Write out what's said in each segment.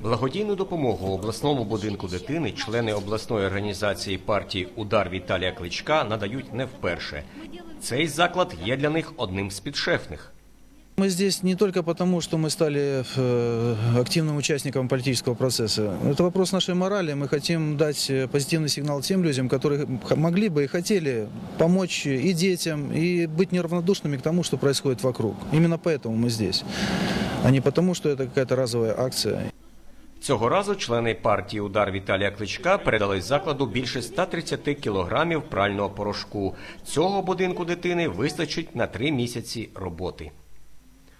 Благодійну допомогу обласному будинку дитини члени обласної організації партії Удар Віталія Кличка надають не вперше. Цей заклад є для них одним з підшефних. Мы здесь не только потому, что мы стали э, активным участником политического процесса. Это вопрос нашей морали. Мы хотим дать э, позитивный сигнал тем людям, которые х- могли бы и хотели помочь и детям, и быть неравнодушными к тому, что происходит вокруг. Именно поэтому мы здесь, а не потому, что это какая-то разовая акция. Цього разу члени партії Удар Віталія Кличка передали закладу більше 130 кілограмів прального порошку. Цього будинку дитини вистачить на три місяці роботи.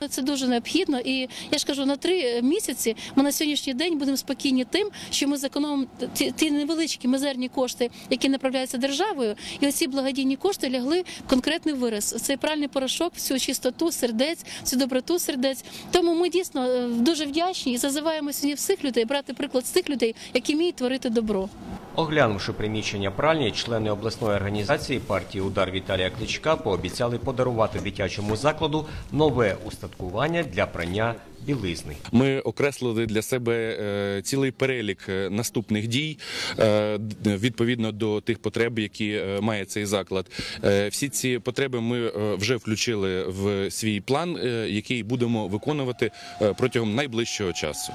Це дуже необхідно, і я ж кажу, на три місяці ми на сьогоднішній день будемо спокійні тим, що ми зекономимо ті, ті невеличкі мизерні кошти, які направляються державою, і оці благодійні кошти лягли в конкретний вираз. Цей пральний порошок, всю чистоту сердець, всю доброту сердець. Тому ми дійсно е, дуже вдячні і зазиваємо сьогодні всіх людей брати приклад з тих людей, які вміють творити добро. Оглянувши приміщення пральні, члени обласної організації партії Удар Віталія Кличка пообіцяли подарувати дитячому закладу нове устаткування для прання білизни. Ми окреслили для себе е, цілий перелік е, наступних дій е, відповідно до тих потреб, які має цей заклад. Всі ці потреби ми вже включили в свій план, який будемо виконувати протягом найближчого часу.